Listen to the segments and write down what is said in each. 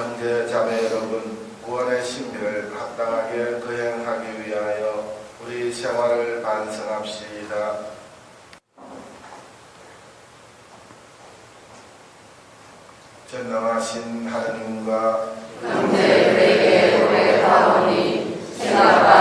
형제 자매 여러분 구원의 신비를 합당하게 거행하기 위하여 우리 생활을 반성합시다. 전능하신 하나님과 형제들에게 고백하오니 생각과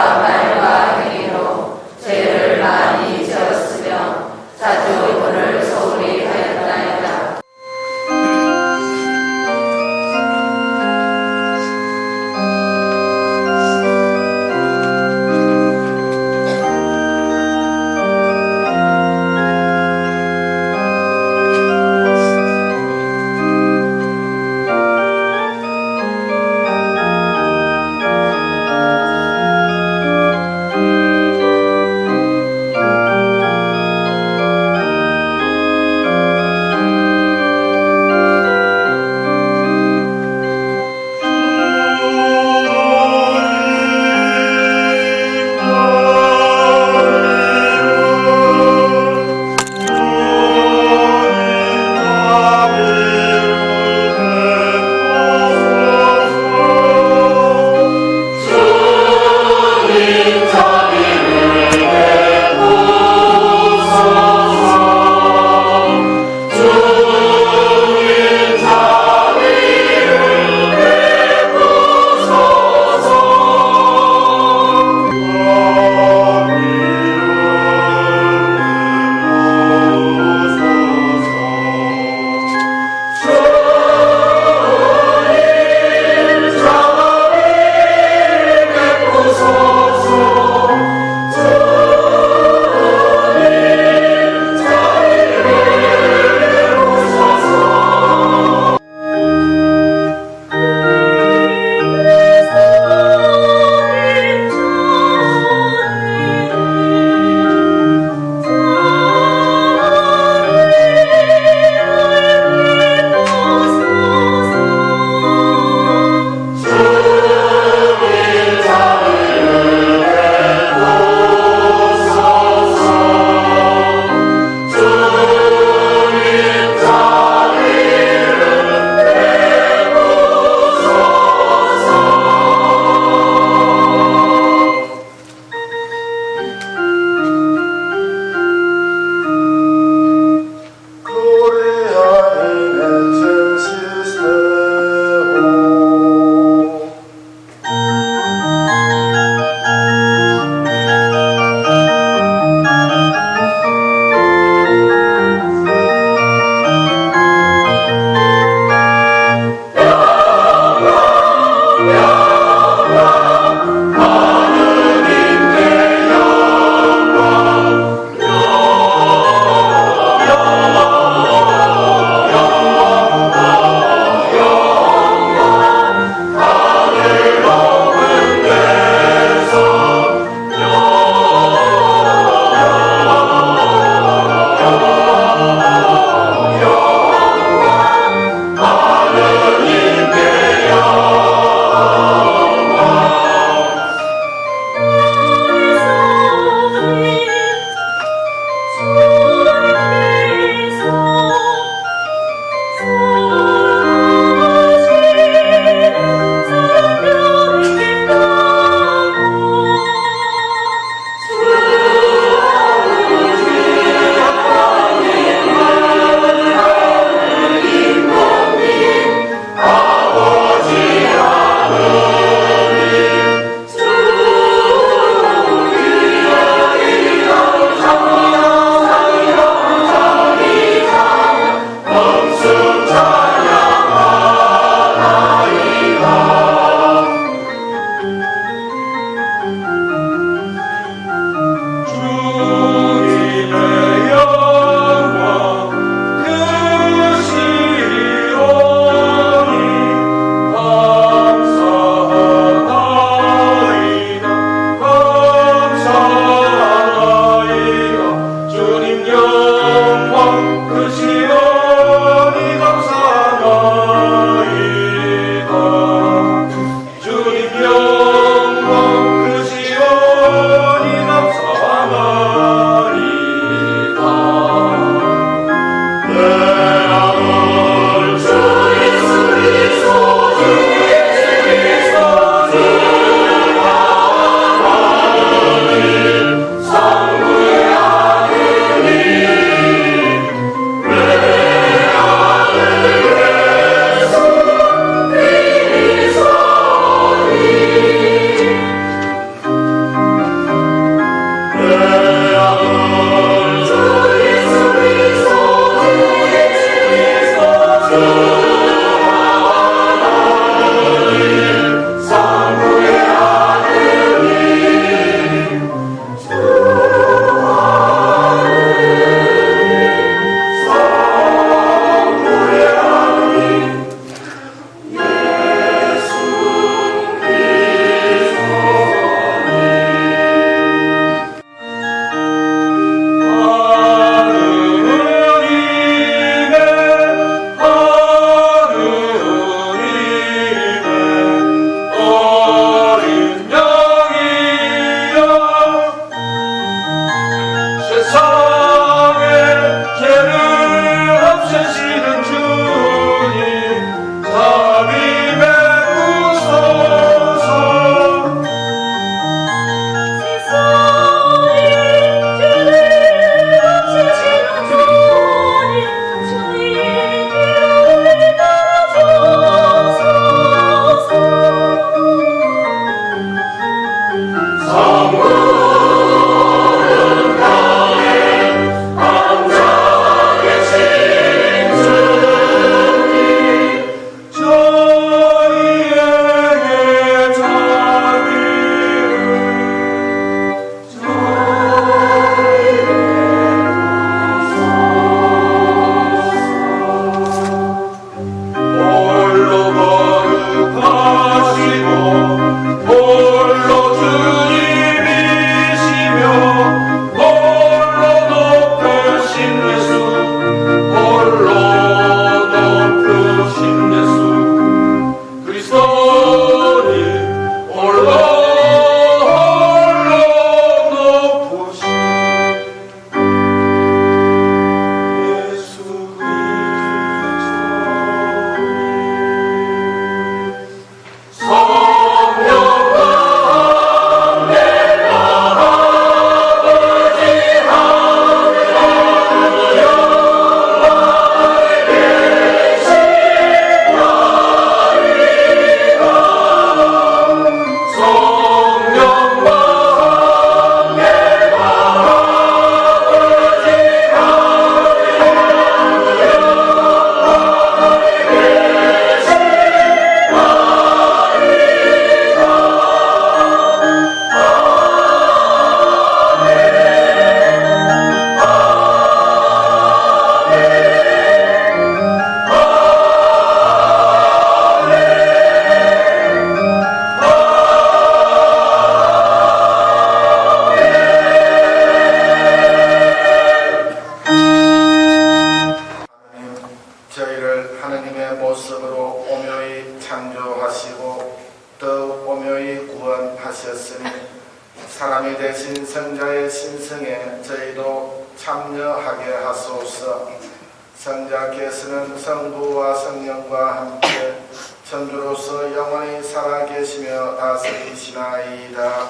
살아계시며 다스리시나이다.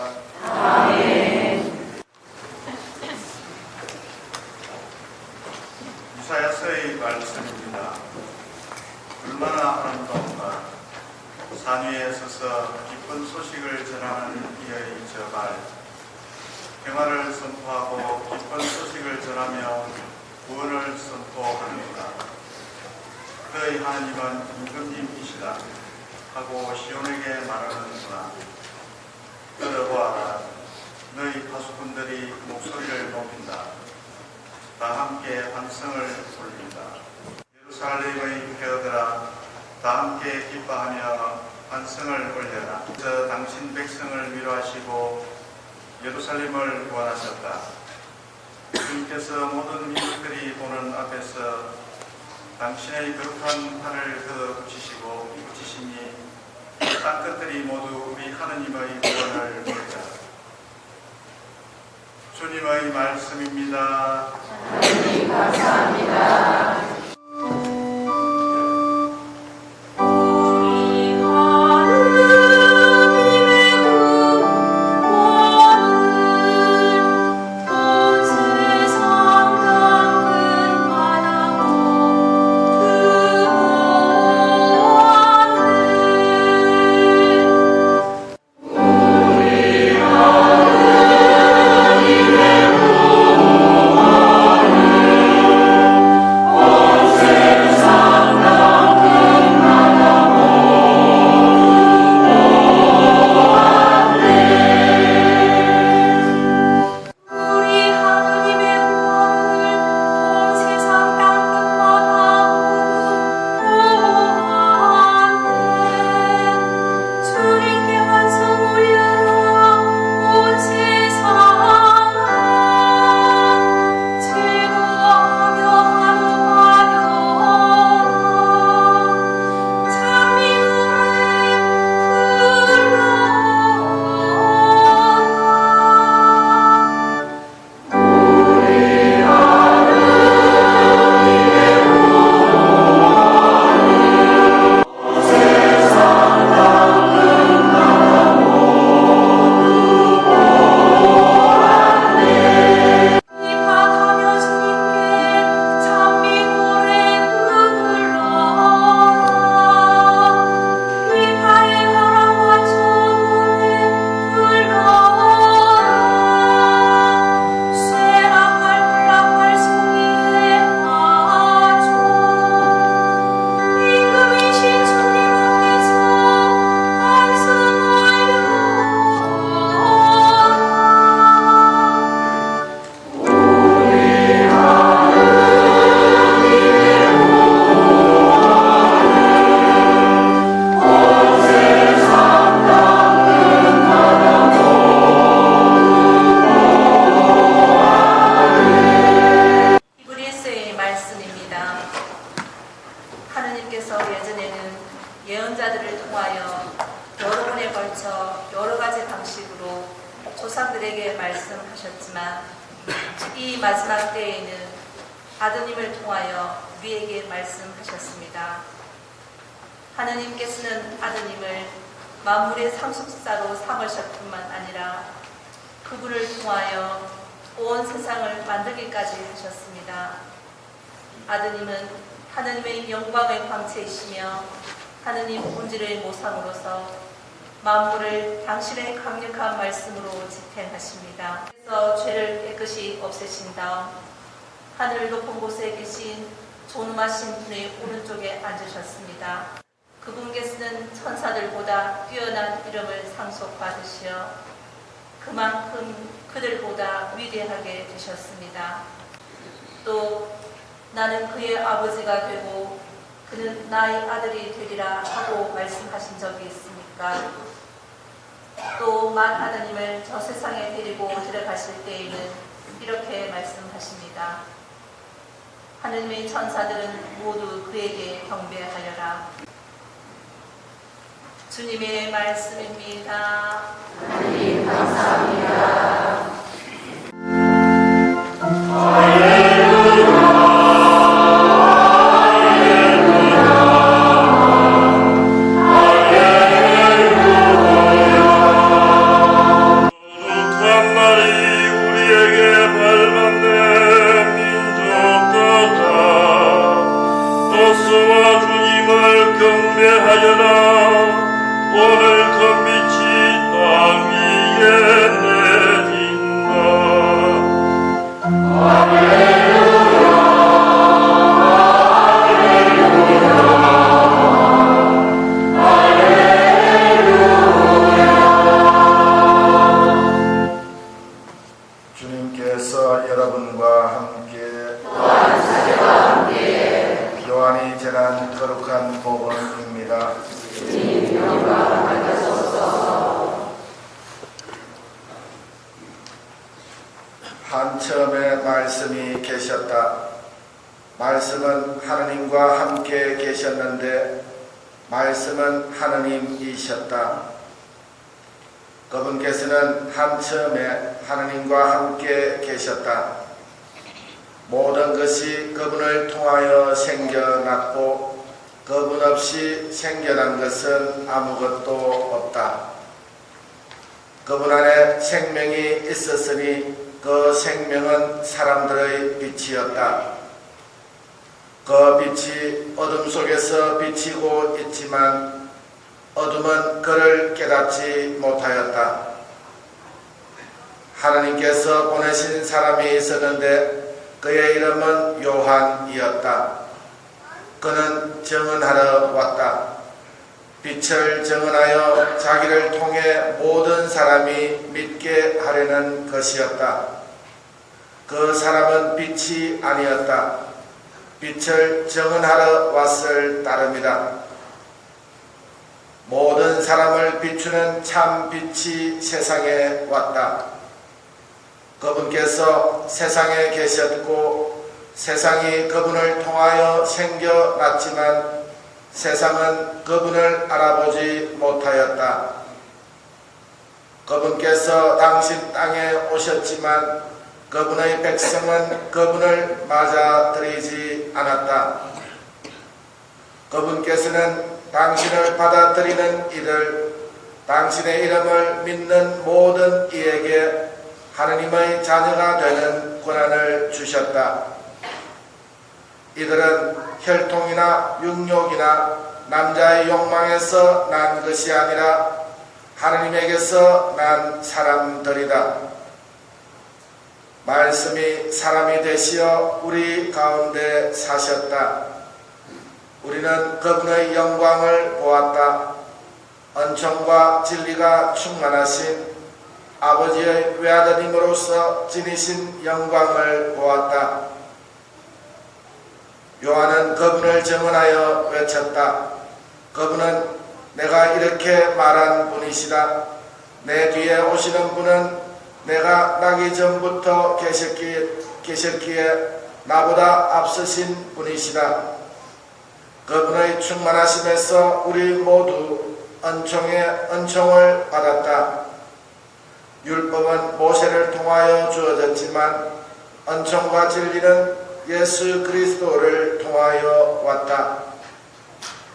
이사야서의 말씀입니다. 얼마나 아름다운가. 산 위에 서서 기쁜 소식을 전하는 이의 저말. 평화를 선포하고 기쁜 소식을 전하며 구원을 선포합니다. 그의 하나님은 임금님이시다 하고 시온에게 말하는구나. 들어보아라 너희 가수분들이 목소리를 높인다. 다 함께 환성을 올린다. 예루살렘의 폐허들아 다 함께 기뻐하며 환성을 올려라. 저 당신 백성을 위로하시고 예루살렘을 구원하셨다. 주님께서 모든 민족들이 보는 앞에서 당신의 거룩한 팔을 걷어 붙이시고 붙이시니 땅끝들이 모두 우리 하느님의 구원을 보리라. 주님의 말씀입니다. 우리 만물을 당신의 강력한 말씀으로 집행하십니다. 그래서 죄를 깨끗이 없애신 다음 하늘 높은 곳에 계신 존엄하신 분의 오른쪽에 앉으셨습니다. 그분께서는 천사들보다 뛰어난 이름을 상속받으시어 그만큼 그들보다 위대하게 되셨습니다. 또 나는 그의 아버지가 되고 그는 나의 아들이 되리라 하고 말씀하신 적이 있습니까? 또만 하나님을 저 세상에 데리고 들어가실 때에는 이렇게 말씀하십니다. 하느님의 천사들은 모두 그에게 경배하여라. 주님의 말씀입니다. 거룩한 여러분과 함께 요한이 전한 거룩한 복음입니다. 한처음에 말씀이 계셨다. 말씀은 하느님과 함께 계셨는데 말씀은 하느님이셨다. 그분께서는 한처음에 하느님과 함께 계셨다. 모든 것이 그분을 통하여 생겨났고 그분 없이 생겨난 것은 아무것도 없다. 그분 안에 생명이 있었으니 그 생명은 사람들의 빛이었다. 그 빛이 어둠 속에서 비치고 있지만 어둠은 그를 깨닫지 못하였다. 하나님께서 보내신 사람이 있었는데 그의 이름은 요한이었다. 그는 증언하러 왔다. 빛을 증언하여 자기를 통해 모든 사람이 믿게 하려는 것이었다. 그 사람은 빛이 아니었다. 빛을 증언하러 왔을 따름이다. 모든 사람을 비추는 참 빛이 세상에 왔다. 그분께서 세상에 계셨고 세상이 그분을 통하여 생겨났지만 세상은 그분을 알아보지 못하였다. 그분께서 당신 땅에 오셨지만 그분의 백성은 그분을 맞아들이지 않았다. 그분께서는 당신을 받아들이는 이들, 당신의 이름을 믿는 모든 이에게 하느님의 자녀가 되는 권한을 주셨다. 이들은 혈통이나 육욕이나 남자의 욕망에서 난 것이 아니라 하느님에게서 난 사람들이다. 말씀이 사람이 되시어 우리 가운데 사셨다. 우리는 그분의 영광을 보았다. 은총과 진리가 충만하신 아버지의 외아드님으로서 지니신 영광을 보았다. 요한은 그분을 증언하여 외쳤다. 그분은 내가 이렇게 말한 분이시다. 내 뒤에 오시는 분은 내가 나기 전부터 계셨기에, 계셨기에 나보다 앞서신 분이시다. 그분의 충만하심에서 우리 모두 은총의 은총을 받았다. 율법은 모세를 통하여 주어졌지만 은총과 진리는 예수 그리스도를 통하여 왔다.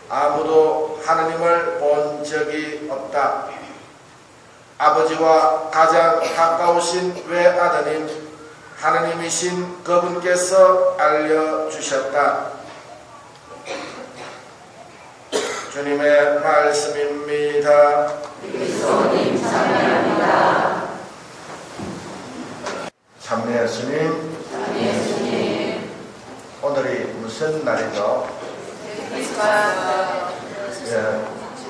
아무도 하느님을 본 적이 없다. 아버지와 가장 가까우신 외아드님 하느님이신 그분께서 알려주셨다. 주님의 말씀입니다. 참내 예수님, 오늘이 무슨 날이죠? 예,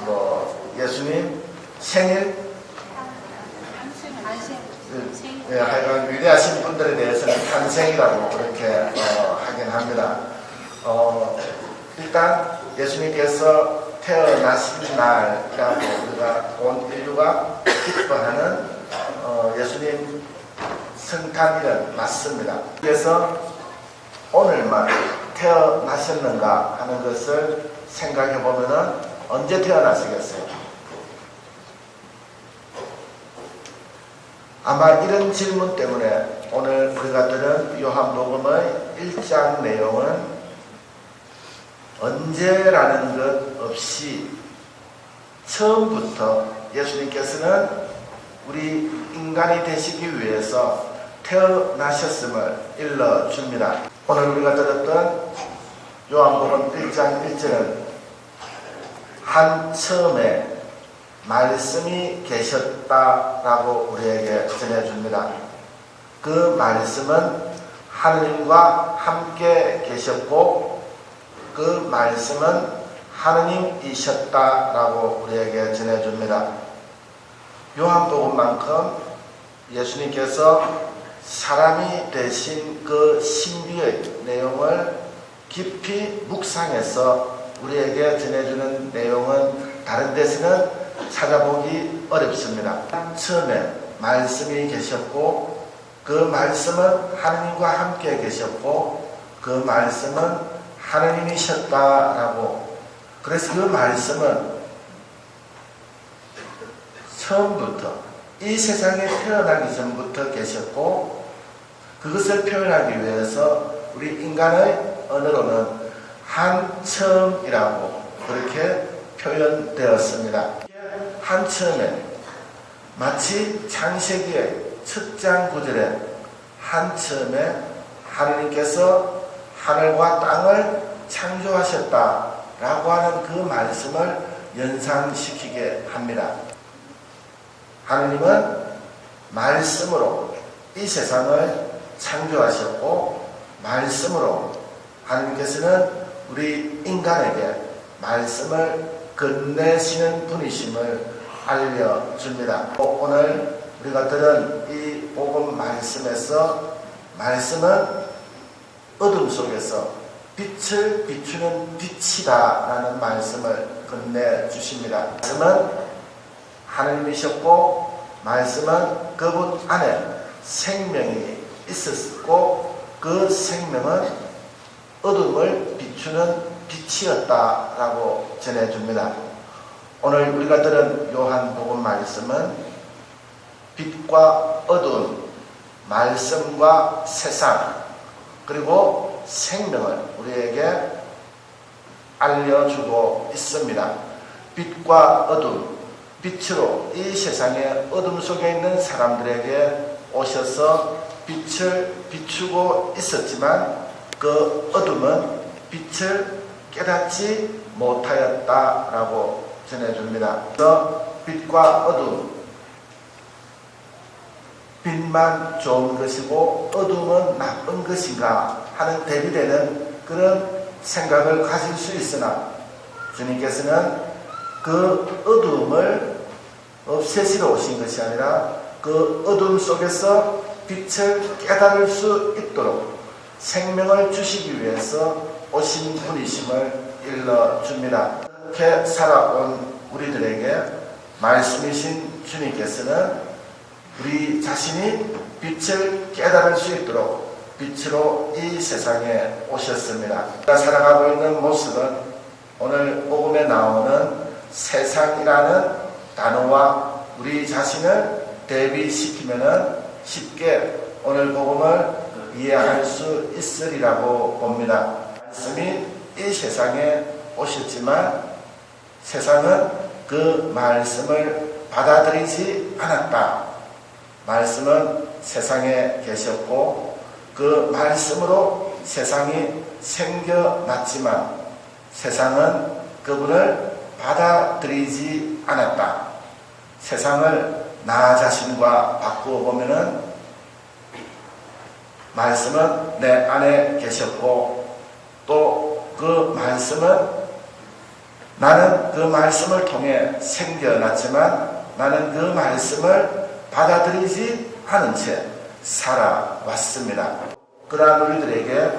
뭐 예수님 생일? 예, 하여간 위대하신 분들에 대해서는 탄생이라고 그렇게 어, 하긴 합니다. 어, 일단 예수님께서 태어났으니라 우리가 온 인류가 기뻐하는 어, 예수님 성탄일은 맞습니다. 그래서 오늘만 태어나셨는가 하는 것을 생각해 보면은 언제 태어나시겠어요? 아마 이런 질문 때문에 오늘 우리가 들은 요한복음의 1장 내용은 언제라는 것 없이 처음부터 예수님께서는 우리 인간이 되시기 위해서 태어나셨음을 일러줍니다. 오늘 우리가 들었던 요한복음 1장 1절은 한 처음에 말씀이 계셨다라고 우리에게 전해줍니다. 그 말씀은 하느님과 함께 계셨고 그 말씀은 하느님이셨다라고 우리에게 전해줍니다. 요한복음만큼 예수님께서 사람이 되신 그 신비의 내용을 깊이 묵상해서 우리에게 전해주는 내용은 다른 데서는 찾아보기 어렵습니다. 처음에 말씀이 계셨고 그 말씀은 하느님과 함께 계셨고 그 말씀은 하느님이셨다라고 그래서 그 말씀은 처음부터 이 세상에 태어나기 전부터 계셨고 그것을 표현하기 위해서 우리 인간의 언어로는 한처음이라고 그렇게 표현되었습니다. 한처음에 마치 창세기의 첫 장 구절에 한처음에 하느님께서 하늘과 땅을 창조하셨다라고 하는 그 말씀을 연상시키게 합니다. 하느님은 말씀으로 이 세상을 창조하셨고 말씀으로 하느님께서는 우리 인간에게 말씀을 건네시는 분이심을 알려줍니다. 오늘 우리가 들은 이 복음 말씀에서 말씀은 어둠 속에서 빛을 비추는 빛이다 라는 말씀을 건네주십니다. 말씀은 하느님이셨고 말씀은 그분 안에 생명이 있었고 그 생명은 어둠을 비추는 빛이었다라고 전해줍니다. 오늘 우리가 들은 요한복음 말씀은 빛과 어두운 말씀과 세상 그리고 생명을 우리에게 알려주고 있습니다. 빛과 어둠, 빛으로 이 세상의 어둠 속에 있는 사람들에게 오셔서 빛을 비추고 있었지만 그 어둠은 빛을 깨닫지 못하였다라고 전해줍니다. 그래서 빛과 어둠, 빛만 좋은 것이고 어둠은 나쁜 것인가 하는 대비되는 그런 생각을 가질 수 있으나 주님께서는 그 어둠을 없애시러 오신 것이 아니라 그 어둠 속에서 빛을 깨달을 수 있도록 생명을 주시기 위해서 오신 분이심을 일러줍니다. 그렇게 살아온 우리들에게 말씀이신 주님께서는 우리 자신이 빛을 깨달을 수 있도록 빛으로 이 세상에 오셨습니다. 우리가 살아가고 있는 모습은 오늘 복음에 나오는 세상이라는 단어와 우리 자신을 대비시키면 쉽게 오늘 복음을 이해할 수 있으리라고 봅니다. 말씀이 이 세상에 오셨지만 세상은 그 말씀을 받아들이지 않았다. 말씀은 세상에 계셨고 그 말씀으로 세상이 생겨났지만 세상은 그분을 받아들이지 않았다. 세상을 나 자신과 바꾸어 보면은 말씀은 내 안에 계셨고 또 그 말씀은 나는 그 말씀을 통해 생겨났지만 나는 그 말씀을 받아들이지 않은 채 살아왔습니다. 그러한 우리들에게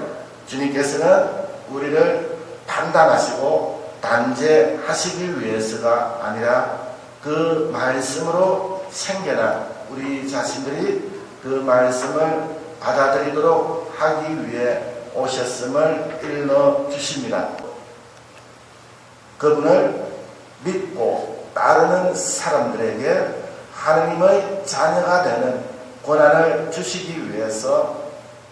주님께서는 우리를 판단하시고 단죄하시기 위해서가 아니라 그 말씀으로 생겨난 우리 자신들이 그 말씀을 받아들이도록 하기 위해 오셨음을 일러 주십니다. 그분을 믿고 따르는 사람들에게 하느님의 자녀가 되는 권한을 주시기 위해서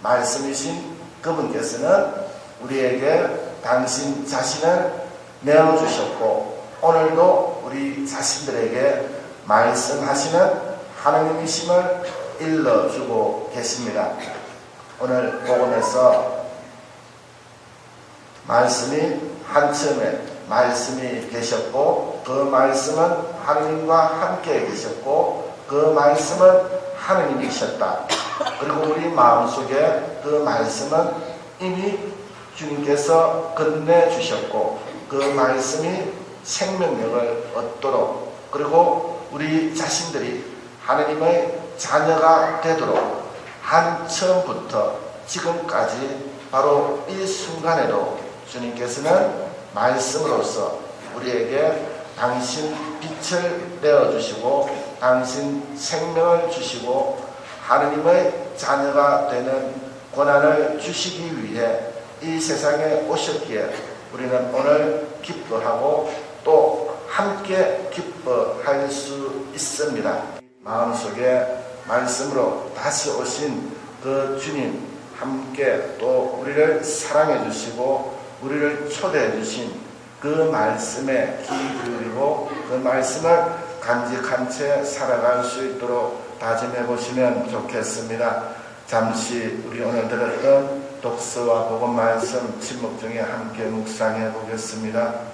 말씀이신 그분께서는 우리에게 당신 자신을 내어주셨고 오늘도 우리 자신들에게 말씀하시는 하나님이심을 일러주고 계십니다. 오늘 복음에서 말씀이 한쯤에 말씀이 계셨고 그 말씀은 하느님과 함께 계셨고 그 말씀은 하느님이셨다. 그리고 우리 마음속에 그 말씀은 이미 주님께서 건네 주셨고 그 말씀이 생명력을 얻도록 그리고 우리 자신들이 하느님의 자녀가 되도록 한 처음부터 지금까지 바로 이 순간에도 주님께서는 말씀으로서 우리에게 당신 빛을 내어주시고 당신 생명을 주시고 하느님의 자녀가 되는 권한을 주시기 위해 이 세상에 오셨기에 우리는 오늘 기뻐하고 또 함께 기뻐할 수 있습니다. 마음속에 말씀으로 다시 오신 그 주님 함께 또 우리를 사랑해 주시고 우리를 초대해 주신 그 말씀에 귀 기울이고 그 말씀을 간직한 채 살아갈 수 있도록 다짐해 보시면 좋겠습니다. 잠시 우리 오늘 들었던 독서와 복음 말씀 침묵 중에 함께 묵상해 보겠습니다.